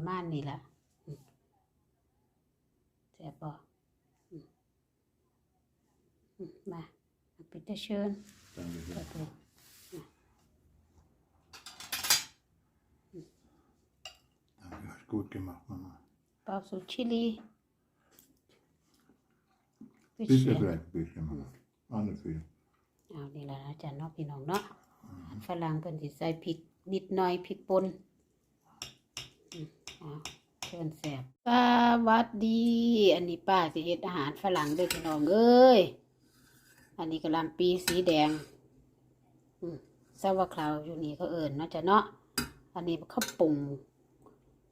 ประมาณนี้ล่ะอืมแซ่บบ่อืมอืมมาบิ tte schön Danke. Okay. Danke, hast gut gemacht, Mama. Brauchst du Chili? Bisschen vielleicht ein bisschen, Mama. Auch nicht viel. เอานี่แหละนะจ๊ะเนาะพี่น้องเนาะฝรั่งเพิ่นสิใส่พริกนิดหน่อยพริกป่นอืม เชิญแซ่บสวัสดี อันนี้ป้าสิเฮ็ดอาหารฝรั่งด้อพี่น้องเอ้ย อันนี้กะลำปีสีแดงอืมซาวาคราวอยู่นี่เขาเอิ้นเนาะจ้ะเนาะ อันนี้เขาปรุง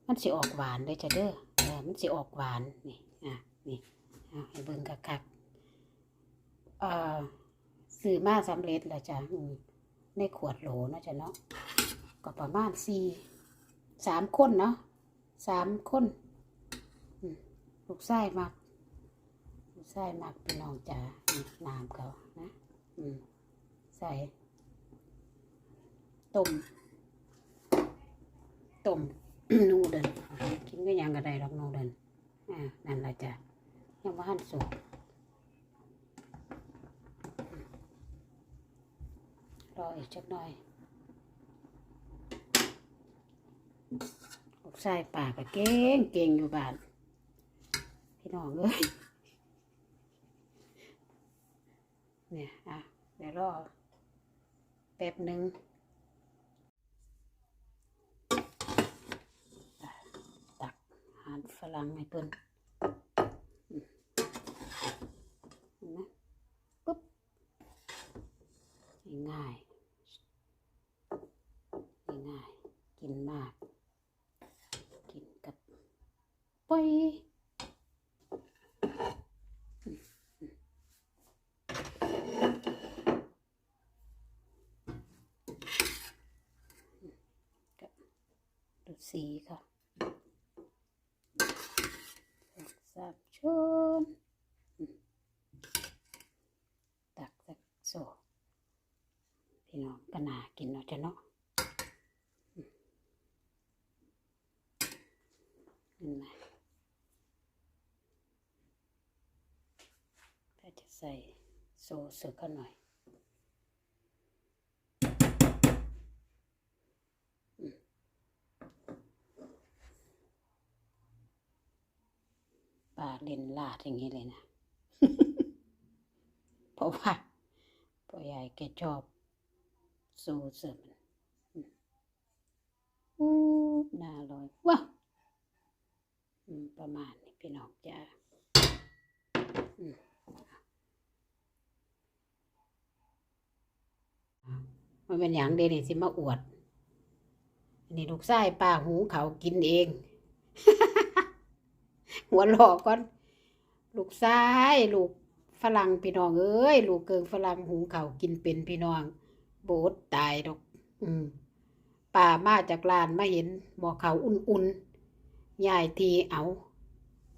มันสิออกหวานเด้จ้ะเด้อเออมันสิออกหวาน นี่ อะ นี่อะให้เบิ่งคักเอ่อซื้อมาสำเร็จแล้วจ้ะอืมในขวดโหลเนาะจ้ะเนาะ ก็ประมาณสี่สามคนเนาะ สามคนลูกไส้มักลูกไส้มักพี่น้องจ้ะนี่น้ำเขานะใส่ต้มต้มนูเดินกินก็ยังกระไดรอกนูเดินอ่านั่นละจ้ะยังว่าหั่นสุกรออีกจักหน่อย ชายป่าก็เก่งเก่งอยู่บ้าน พี่น้องเอ้ยเนี่ยอะเดี๋ยวรอแป๊บหนึ่งตักอาหารฝรั่งให้เพิ่นเห็นไหมปุ๊บง่ายๆง่ายๆกินมาก กินกับ ปอยดูสีค่ะสับชนอืมตักสักโซพี่น้องก็น่ากินเนาะจ้ะเนาะเห็นไหมถ้าจะ ใส่โซเสือก็หน่อยอืมปลาเล่นลาดอย่างนี้เลยนะ เพราะว่าพ่อใหญ่แกชอบสูเสริมอู้น่าอร่อยว้าวอืมประมาณนี้พี่น้องจ้าอืม มันเป็นอย่างเดนี่สิมาอวดอันนี้ลูกไส้ป้าหูเขากินเอง หัวหลอกก่อน ลูกไส้ลูกฝรั่งพี่น้องเอ้ยลูกเกิงฝรั่งหูเขากินเป็นพี่น้อง โบดตายดอก อืมป่ามาจากลานมาเห็นหมอเขาอุ่นๆยายทีเอา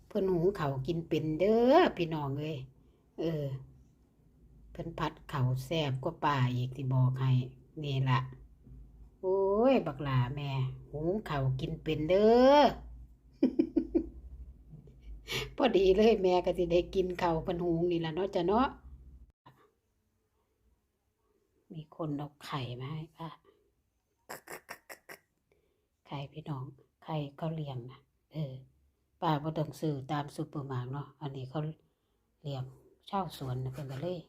เพิ่นหุงเขากินเป็นเด้อพี่น้องเอ้ยเออ เพิ่นพัดเขาแซ่บกว่าป่าอีกที่บอกให้ นี่ล่ะโอ้ย บักหลาแม่หุงเขาวกินเป็นเด้อพอดีเลยแม่ก็สิได้กินเขาวเพิ่นหุงนี่ล่ะเนาะจ้ะเนาะมีคนเอาไข่มาให้ป้าไข่พี่น้อง ไข่เขาเลี้ยงนะเออป้าบ่ต้องซื้อตามซูเปอร์มาร์เนาะอันนี้เขาเลี้ยงเช่าสวนนะเพิ่นก็เลย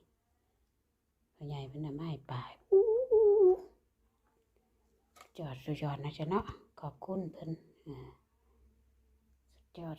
พ่อใหญ่เพิ่นน่ะมาให้ป้าอู้ จอดสุดยอดนะจ๊ะเนาะขอบคุณเพิ่นอ่าสุดยอด